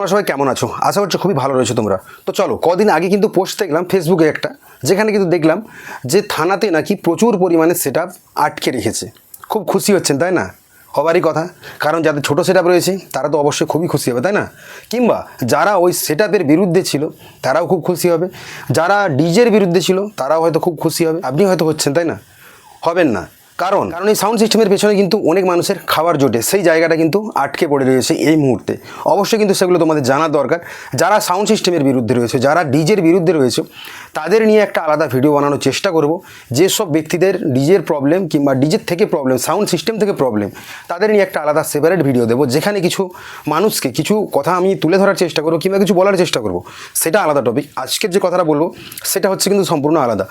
তোমরা সবাই কেমন আছো? আশা করছি খুবই ভালো রয়েছে তোমরা। তো চলো, কদিন আগে কিন্তু পোস্ট দেখলাম ফেসবুকে একটা, যেখানে কিন্তু দেখলাম যে থানাতে নাকি প্রচুর পরিমাণে সেট আটকে রেখেছে। খুব খুশি হচ্ছেন, তাই না? হবারই কথা। কারণ যাদের ছোটো সেট রয়েছে, তারা তো অবশ্যই খুবই খুশি হবে, তাই না? কিংবা যারা ওই সেট বিরুদ্ধে ছিল, তারাও খুব খুশি হবে। যারা ডিজের বিরুদ্ধে ছিল, তারাও হয়তো খুব খুশি হবে। আপনি হয়তো হচ্ছেন, তাই না? হবেন না। কারণ? কারণ এই সাউন্ড সিস্টেমের পেছনে কিন্তু অনেক মানুষের খাবার জোটে। সেই জায়গাটা কিন্তু আটকে পড়ে রয়েছে এই মুহূর্তে। অবশ্যই কিন্তু সেগুলো তোমাদের জানা দরকার। যারা সাউন্ড সিস্টেমের বিরুদ্ধে রয়েছে, যারা ডিজের বিরুদ্ধে রয়েছে, তাদের নিয়ে একটা আলাদা ভিডিও বানানোর চেষ্টা করব। যেসব ব্যক্তিদের ডিজের প্রবলেম কিংবা ডিজের থেকে প্রবলেম সাউন্ড সিস্টেম থেকে প্রবলেম তাদের নিয়ে একটা আলাদা সেপারেট ভিডিও দেবো, যেখানে কিছু মানুষকে, কিছু কথা আমি তুলে ধরার চেষ্টা করব কিংবা কিছু বলার চেষ্টা করব। সেটা আলাদা টপিক আজকের যে কথাটা বলব, সেটা হচ্ছে কিন্তু সম্পূর্ণ আলাদা।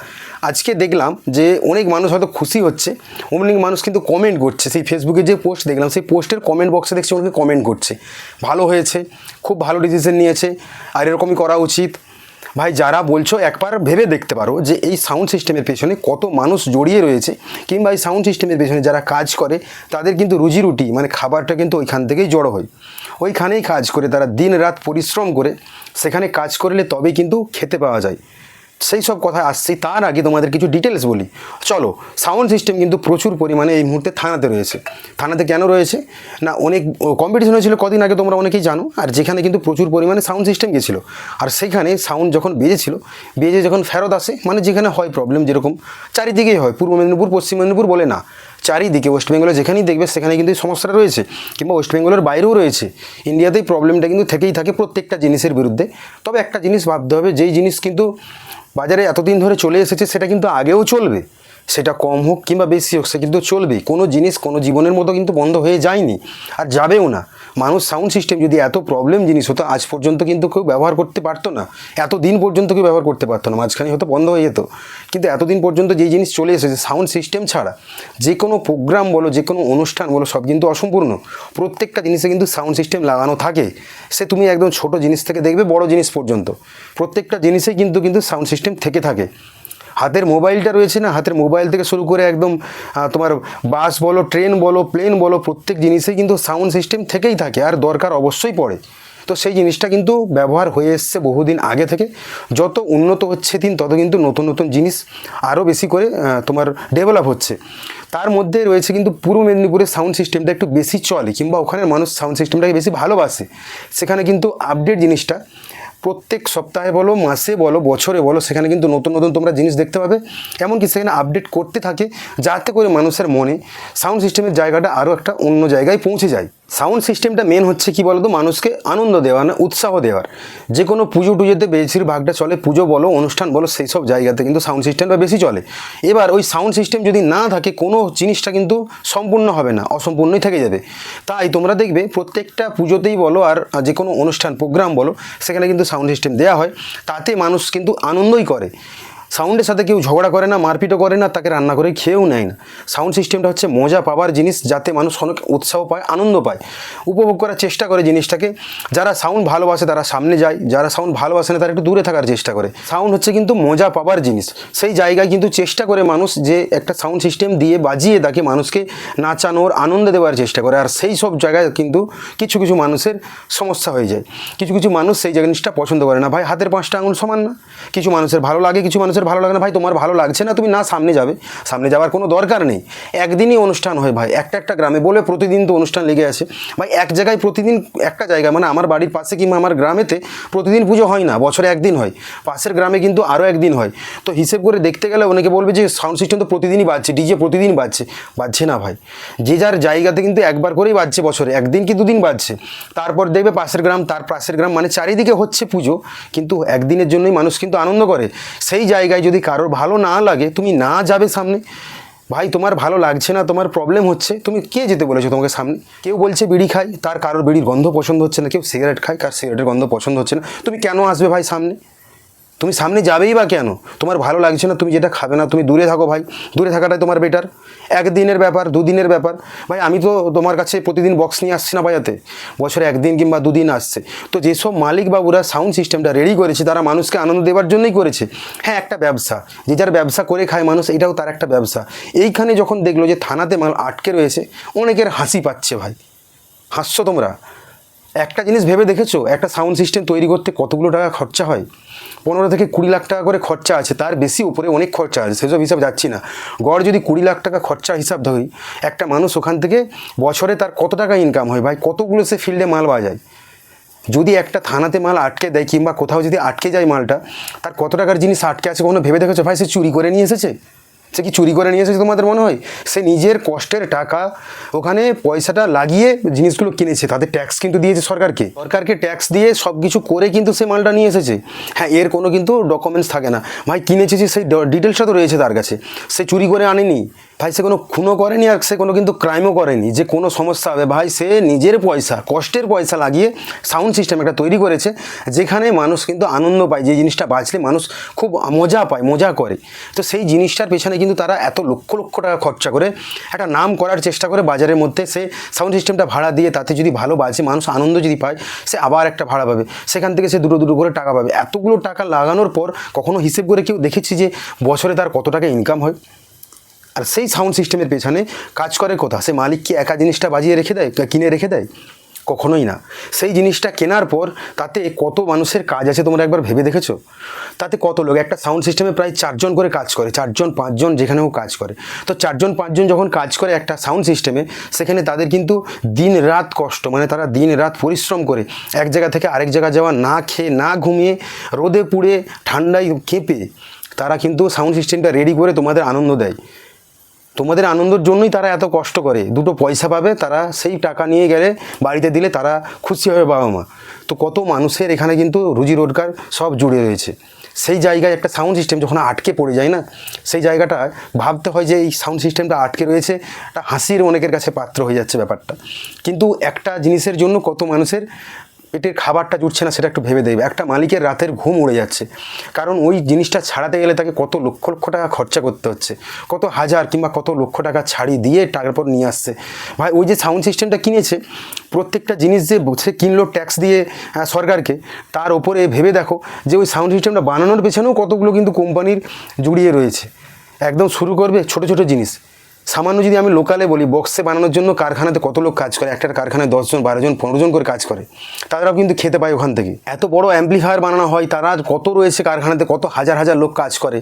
আজকে দেখলাম যে অনেক মানুষ হয়তো খুশি হচ্ছে অনেক মানুষ কিন্তু কমেন্ট করছে। সেই ফেসবুকে যে পোস্ট দেখলাম, সেই পোস্টের কমেন্ট বক্সে দেখছি অনেকে কমেন্ট করছে। ভালো হয়েছে, খুব ভালো ডিসিশন নিয়েছে, আর এরকমই করা উচিত। ভাই, যারা বলছো, একবার ভেবে দেখতে পারো যে এই সাউন্ড সিস্টেমের পেছনে কত মানুষ জড়িয়ে রয়েছে, কিংবা এই সাউন্ড সিস্টেমের পেছনে যারা কাজ করে, তাদের কিন্তু রুজি রুটি মানে খাবারটা কিন্তু ওইখান থেকেই জড়ো হয়। ওইখানেই কাজ করে, তারা দিন রাত পরিশ্রম করে, সেখানে কাজ করলে তবেই কিন্তু খেতে পাওয়া যায়। সেই সব কথা আসছি, তার আগে তোমাদের কিছু ডিটেলস বলি। চলো সাউন্ড সিস্টেম কিন্তু প্রচুর পরিমাণে এই মুহূর্তে থানাতে রয়েছে। থানাতে কেন রয়েছে? না, অনেক কম্পিটিশন হয়েছিল, কদিন আগে তোমরা অনেকেই জানো, আর যেখানে কিন্তু প্রচুর পরিমাণে সাউন্ড সিস্টেম গেছিল। আর সেখানে সাউন্ড যখন বেজেছিল, বেজে যখন ফেরত আসে মানে যেখানে হয় প্রবলেম যেরকম, চারিদিকেই হয়, পূর্ব মেদিনীপুর, পশ্চিম মেদিনীপুর বলে না। চারিদিকে ওয়েস্ট বেঙ্গলে যেখানেই দেখবে সেখানে কিন্তু এই সমস্যাটা রয়েছে, কিংবা ওয়েস্ট বেঙ্গলের বাইরেও রয়েছে। ইন্ডিয়াতেই প্রবলেমটা কিন্তু থেকেই থাকে প্রত্যেকটা জিনিসের বিরুদ্ধে। তবে একটা জিনিস ভাবতে হবে, যেই জিনিস কিন্তু বাজারে এতদিন ধরে চলে এসেছে, সেটা কিন্তু আগেও চলবে। সেটা কম হোক কিংবা বেশি হোক, সে কিন্তু চলবে। কোনো জিনিস কোনো জীবনের মতো কিন্তু বন্ধ হয়ে যায়নি আর যাবেও না। মানুষ সাউন্ড সিস্টেম যদি এত প্রবলেম জিনিস হতো, আজ পর্যন্ত কিন্তু কেউ ব্যবহার করতে পারতো না। এত দিন পর্যন্ত কেউ ব্যবহার করতে পারতো না, মাঝখানে হয়তো বন্ধ হয়ে যেত। কিন্তু এতদিন পর্যন্ত যেই জিনিস চলে এসেছে সাউন্ড সিস্টেম ছাড়া, যে কোনো প্রোগ্রাম বলো, যে কোনো অনুষ্ঠান বলো, সব কিন্তু অসম্পূর্ণ। প্রত্যেকটা জিনিসে কিন্তু সাউন্ড সিস্টেম লাগানো থাকে। সে তুমি একদম ছোট জিনিস থেকে দেখবে, বড় জিনিস পর্যন্ত। প্রত্যেকটা জিনিসেই কিন্তু কিন্তু সাউন্ড সিস্টেম থেকে থাকে। হাতের মোবাইলটা রয়েছে না, হাতের মোবাইল থেকে শুরু করে একদম তোমার বাস বলো, ট্রেন বলো, প্লেন বলো, প্রত্যেক জিনিসেই কিন্তু সাউন্ড সিস্টেম থেকেই থাকে আর দরকার অবশ্যই পড়ে। তো সেই জিনিসটা কিন্তু ব্যবহার হয়ে এসছে বহুদিন আগে থেকে। যত উন্নত হচ্ছে দিন, তত কিন্তু নতুন নতুন জিনিস আরও বেশি করে তোমার ডেভেলপ হচ্ছে। তার মধ্যে রয়েছে কিন্তু পূর্ব মেদিনীপুরের সাউন্ড সিস্টেমটা একটু বেশি চলে, কিংবা ওখানের মানুষ সাউন্ড সিস্টেমটাকে বেশি ভালোবাসে। সেখানে কিন্তু আপডেট জিনিসটা প্রত্যেক সপ্তাহে বলো, মাসে বলো, বছরে বলো, সেখানে কিন্তু নতুন নতুন তোমরা জিনিস দেখতে পাবে। এমনকি সেখানে আপডেট করতে থাকে, যাতে করে মানুষের মনে সাউন্ড সিস্টেমের জায়গাটা আরও একটা অন্য জায়গায় পৌঁছে যায়। সাউন্ড সিস্টেমটা মেন হচ্ছে কি বলতো? মানুষকে আনন্দ দেওয়া, না উৎসাহ দেওয়ার। যে কোনো পুজো টুজোতে বেশিরভাগটা চলে পুজো বলো, অনুষ্ঠান বলো, সেই সব জায়গাতে কিন্তু সাউন্ড সিস্টেমটা বেশি চলে। এবার ওই সাউন্ড সিস্টেম যদি না থাকে, কোনো জিনিসটা কিন্তু সম্পূর্ণ হবে না, অসম্পূর্ণই থেকে যাবে। তাই তোমরা দেখবে প্রত্যেকটা পুজোতেই বলো আর যে কোনো অনুষ্ঠান, প্রোগ্রাম বলো, সেখানে কিন্তু সাউন্ড সিস্টেম দেওয়া হয়। তাতে মানুষ কিন্তু আনন্দই করে। সাউন্ডের সাথে কেউ ঝগড়া করে না, মারপিটও করে না, তাকে রান্না করে খেয়েও নেয় না। সাউন্ড সিস্টেমটা হচ্ছে মজা পাওয়ার জিনিস যাতে মানুষ অনেক উৎসাহ পায়, আনন্দ পায়। উপভোগ করার চেষ্টা করে জিনিসটাকে। যারা সাউন্ড ভালোবাসে তারা সামনে যায়, যারা সাউন্ড ভালোবাসে না তারা একটু দূরে থাকার চেষ্টা করে। সাউন্ড হচ্ছে কিন্তু মজা পাওয়ার জিনিস। সেই জায়গায় কিন্তু চেষ্টা করে মানুষ যে একটা সাউন্ড সিস্টেম দিয়ে বাজিয়ে তাকে মানুষকে নাচানোর আনন্দ দেওয়ার চেষ্টা করে। আর সেই সব জায়গায় কিন্তু কিছু কিছু মানুষের সমস্যা হয়ে যায়। কিছু কিছু মানুষ সেই জিনিসটা পছন্দ করে না। ভাই, হাতের পাঁচটা আঙুল সমান না? কিছু মানুষের ভালো লাগে, কিছু মানুষের ভালো লাগে না, ভাই তোমার ভালো লাগছে না, তুমি না, সামনে যাবে। সামনে যাওয়ার কোনো দরকার নেই। একদিনই অনুষ্ঠান হয় ভাই, একটা একটা গ্রামে বলে প্রতিদিন তো অনুষ্ঠান লেগে আছে ভাই এক জায়গায় প্রতিদিন একটা জায়গা মানে আমার বাড়ির পাশে কিংবা আমার গ্রামেতে প্রতিদিন পুজো হয় না, বছরে একদিন হয়। পাশের গ্রামে কিন্তু আরও একদিন হয়। তো হিসেব করে দেখতে গেলে অনেকে বলবে যে সাউন্ড সিস্টেম তো প্রতিদিনই বাজছে ডিজে প্রতিদিন বাজছে। বাজছে না ভাই। যে যার জায়গাতে কিন্তু একবার করেই বাজছে বছরে, একদিন কি দুদিন বাজছে। তারপর দেখবে পাশের গ্রাম, তার পাশের গ্রাম মানে চারিদিকে হচ্ছে পুজো। কিন্তু একদিনের জন্যই মানুষ কিন্তু আনন্দ করে। সেই জায়গায় যদি কারোর ভালো না লাগে, তুমি না যাবে সামনে। ভাই, তোমার ভালো লাগছে না, তোমার প্রবলেম হচ্ছে। তুমি কে যেতে বলেছ তোমাকে সামনে? কেউ বলছে বিড়ি খাই, তার কারোর বিড়ির গন্ধ পছন্দ হচ্ছে না। কেউ সিগারেট খায়, কার সিগারেটের গন্ধ পছন্দ হচ্ছে না। তুমি কেন আসবে ভাই সামনে? তুমি সামনে যাবেই বা কেন? তোমার ভালো লাগছে না, তুমি যেটা খাবে না, তুমি দূরে থাকো ভাই। দূরে থাকাটাই তোমার বেটার একদিনের ব্যাপার, দুদিনের ব্যাপার। ভাই, আমি তো তোমার কাছে প্রতিদিন বক্স নিয়ে আসছি না বাজাতে বছরে একদিন কিংবা দুদিন আসছে। তো যেসব মালিক বাবুরা সাউন্ড সিস্টেমটা রেডি করেছে, তারা মানুষকে আনন্দ দেওয়ার জন্যই করেছে। হ্যাঁ একটা ব্যবসা। যে যার ব্যবসা করে খায় মানুষ, এটাও তার একটা ব্যবসা। এইখানে যখন দেখল যে থানাতে মাল আটকে রয়েছে, অনেকের হাসি পাচ্ছে ভাই। হাসছো তোমরা? একটা জিনিস ভেবে দেখেছ? একটা সাউন্ড সিস্টেম তৈরি করতে কতগুলো টাকা খরচা হয়? পনেরো থেকে কুড়ি লাখ টাকা করে খরচা আছে, তার বেশি উপরে অনেক খরচা আছে, সেসব হিসাব যাচ্ছি না। গড় যদি কুড়ি লাখ টাকা খরচা হিসাব ধরি, একটা মানুষ ওখান থেকে বছরে তার কত টাকা ইনকাম হয়? ভাই, কতগুলো সে ফিল্ডে মাল বাজায় যদি একটা থানাতে মাল আটকে দেয় কিংবা কোথাও যদি আটকে যায় মালটা, তার কত টাকার জিনিস আটকে আছে কোনো ভেবে দেখেছ? ভাই, সে চুরি করে নিয়ে এসেছে? সে কি চুরি করে নিয়ে এসেছে তোমাদের মনে হয়? সে নিজের কষ্টের টাকা ওখানে পয়সাটা লাগিয়ে জিনিসগুলো কিনেছে তাদের ট্যাক্স কিন্তু দিয়েছে সরকারকে। সরকারকে ট্যাক্স দিয়ে সব কিছু করে কিন্তু সে মালটা নিয়ে এসেছে। হ্যাঁ এর কোনো কিন্তু ডকুমেন্টস থাকে না। ভাই, কিনেছে যে সেই ডিটেলসটা তো রয়েছে তার কাছে। সে চুরি করে আনেনি। ভাই, সে কোনো খুনও করেনি আর সে কোনো কিন্তু ক্রাইমও করেনি। যে কোনো সমস্যা হবে, ভাই, সে নিজের পয়সা, কষ্টের পয়সা লাগিয়ে সাউন্ড সিস্টেম একটা তৈরি করেছে, যেখানে মানুষ কিন্তু আনন্দ পায়, যে জিনিসটা বাজলে মানুষ খুব মজা পায়, মজা করে। তো সেই জিনিসটার পেছনে কিন্তু তারা এত লক্ষ লক্ষ টাকা খরচা করে, একটা নাম করার চেষ্টা করে বাজারের মধ্যে সে সাউন্ড সিস্টেমটা ভাড়া দিয়ে তাতে যদি ভালো বাজে মানুষ আনন্দ যদি পায়, সে আবার একটা ভাড়া পাবে। সেখান থেকে সে দুটো দুটো করে টাকা পাবে। এতগুলো টাকা লাগানোর পর কখনো হিসেব করে কেউ দেখেছি যে বছরে তার কত টাকা ইনকাম হয়? আর সেই সাউন্ড সিস্টেমের পেছনে কাজ করে কোথা? সে মালিক কি একা জিনিসটা বাজিয়ে রেখে দেয়? কিনে রেখে দেয়? কখনোই না। সেই জিনিসটা কেনার পর তাতে কত মানুষের কাজ আছে তোমরা একবার ভেবে দেখেছ? তাতে কত লোক? একটা সাউন্ড সিস্টেমে প্রায় চারজন করে কাজ করে। চারজন, পাঁচজন যেখানেও কাজ করে। তো চারজন, পাঁচজন যখন কাজ করে একটা সাউন্ড সিস্টেমে সেখানে তাদের কিন্তু দিন রাত কষ্ট মানে তারা দিন রাত পরিশ্রম করে এক জায়গা থেকে আরেক জায়গা যাওয়া, না খেয়ে, না ঘুমিয়ে, রোদে পুড়ে, ঠান্ডায় কেঁপে, তারা কিন্তু সাউন্ড সিস্টেমটা রেডি করে তোমাদের আনন্দ দেয়। তোমাদের আনন্দের জন্যই তারা এত কষ্ট করে। দুটো পয়সা পাবে, তারা সেই টাকা নিয়ে গেলে, বাড়িতে দিলে তারা খুশি হবে বাবা মা। তো কত মানুষের এখানে কিন্তু রুজি রোজগার সব জুড়ে রয়েছে। সেই জায়গায় একটা সাউন্ড সিস্টেম যখন আটকে পড়ে যায় না, সেই জায়গাটা ভাবতে হয় যে এই সাউন্ড সিস্টেমটা আটকে রয়েছে, একটা হাসির অনেকের কাছে পাত্র হয়ে যাচ্ছে ব্যাপারটা। কিন্তু একটা জিনিসের জন্য কত মানুষের পেটের খাবারটা জুটছে না, সেটা একটু ভেবে দেখবে। একটা মালিকের রাতের ঘুম উড়ে যাচ্ছে। কারণ ওই জিনিসটা ছাড়াতে গেলে তাকে কত লক্ষ লক্ষ টাকা খরচা করতে হচ্ছে, কত হাজার কিংবা কত লক্ষ টাকা ছাড়ি দিয়ে টাকার পর নিয়ে আসছে। ভাই, ওই যে সাউন্ড সিস্টেমটা কিনেছে, প্রত্যেকটা জিনিস যে সে কিনলো ট্যাক্স দিয়ে সরকারকে, তার ওপরে ভেবে দেখো যে ওই সাউন্ড সিস্টেমটা বানানোর পেছনেও কতগুলো কিন্তু কোম্পানির জুড়িয়ে রয়েছে। একদম শুরু করবে ছোট ছোট জিনিস। সামান্য যদি আমি লোকালে বলি বক্সে বানানোর জন্য কারখানাতে কত লোক কাজ করে? একটা কারখানায় দশজন, বারোজন পনেরো জন করে কাজ করে। তারাও কিন্তু খেতে পায় ওখান থেকে। এত বড় অ্যাম্পলিফায়ার বানানো হয়, তারা কত রয়েছে কারখানাতে, কত হাজার হাজার লোক কাজ করে।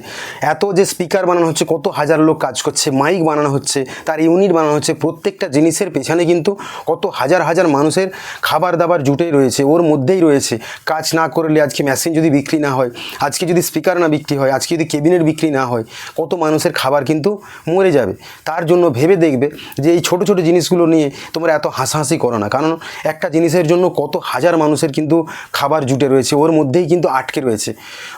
এত যে স্পিকার বানানো হচ্ছে, কত হাজার লোক কাজ করছে মাইক বানানো হচ্ছে, তার ইউনিট বানানো হচ্ছে, প্রত্যেকটা জিনিসের পেছনে কিন্তু কত হাজার হাজার মানুষের খাবার দাবার জুটেই রয়েছে, ওর মধ্যেই রয়েছে। কাজ না করলে আজকে মেশিন যদি বিক্রি না হয়, আজকে যদি স্পিকার না বিক্রি হয়, আজকে যদি কেবিনেট বিক্রি না হয়, কত মানুষের খাবার কিন্তু মরে যাবে। তার জন্য ভেবে দেখবে যে এই ছোট ছোট জিনিসগুলো নিয়ে তোমরা এত হাসাহাসি করো না। কারণ একটা জিনিসের জন্য কত হাজার মানুষের কিন্তু খাবার জুটে রয়েছে, ওর মধ্যেই কিন্তু আটকে রয়েছে।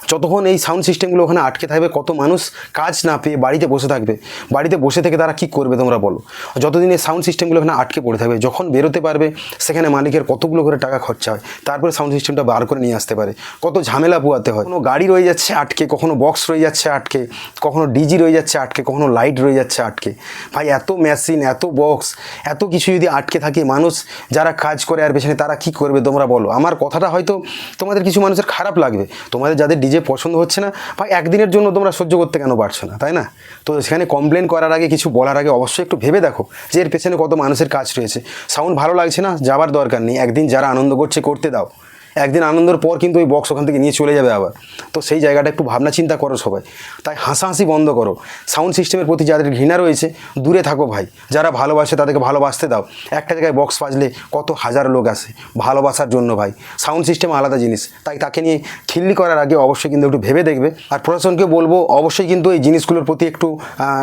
যতক্ষণ এই সাউন্ড সিস্টেমগুলো ওখানে আটকে থাকবে, কত মানুষ কাজ না পেয়ে বাড়িতে বসে থাকবে। বাড়িতে বসে থেকে তারা কী করবে তোমরা বলো? যতদিন এই সাউন্ড সিস্টেমগুলো ওখানে আটকে পড়ে থাকবে, যখন বেরোতে পারবে, সেখানে মালিকের কতগুলো করে টাকা খরচা হয়, তারপরে সাউন্ড সিস্টেমটা বার করে নিয়ে আসতে পারে। কত ঝামেলা পোয়াতে হয়। কোনো গাড়ি রয়ে যাচ্ছে আটকে, কখনো বক্স রয়ে যাচ্ছে আটকে, কখনো ডিজি রয়ে যাচ্ছে আটকে, কখনো লাইট রয়ে যাচ্ছে আটকে। ভাই, এত মেশিন এত বক্স এত কিছু যদি আটকে থাকে মানুষ, যারা কাজ করে আর পেছনে তারা কি করবে তোমরা বলো। আমার কথাটা হয়তো তোমাদের কিছু মানুষের খারাপ লাগবে। তোমাদের যাদের ডিজে পছন্দ হচ্ছে না, ভাই, একদিনের জন্য তোমরা সহ্য করতে কেন পারছ না, তাই না? তো সেখানে কমপ্লেন করার আগে, কিছু বলার আগে অবশ্যই একটু ভেবে দেখো যে এর পেছনে কত মানুষের কাজ রয়েছে। সাউন্ড ভালো লাগছে না? যাবার দরকার নেই। একদিন যারা আনন্দ করছে, করতে দাও। একদিন আনন্দের পর কিন্তু ওই বক্স ওখান থেকে নিয়ে চলে যাবে আবার। তো সেই জায়গাটা একটু ভাবনা চিন্তা করো সবাই। তাই হাসাহাসি বন্ধ করো। সাউন্ড সিস্টেমের প্রতি যাদের ঘৃণা রয়েছে, দূরে থাকো ভাই। যারা ভালোবাসে তাদেরকে ভালোবাসতে দাও। একটা জায়গায় বক্স বাজলে কত হাজার লোক আসে ভালোবাসার জন্য ভাই। সাউন্ড সিস্টেম আলাদা জিনিস। তাই তাকে নিয়ে খিল্লি করার আগে অবশ্যই কিন্তু একটু ভেবে দেখবে। আর প্রশাসনকে বলব, অবশ্যই কিন্তু এই জিনিসগুলোর প্রতি একটু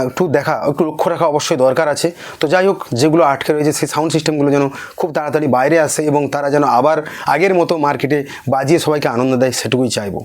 একটু দেখা, একটু লক্ষ্য রাখা অবশ্যই দরকার আছে। তো যাই হোক, যেগুলো আটকে রয়েছে, সেই সাউন্ড সিস্টেমগুলো যেন খুব তাড়াতাড়ি বাইরে আসে এবং তারা যেন আবার আগের মতো মার্কেটে বাজিয়ে সবাইকে আনন্দ দেয় সেটুকুই চাইব।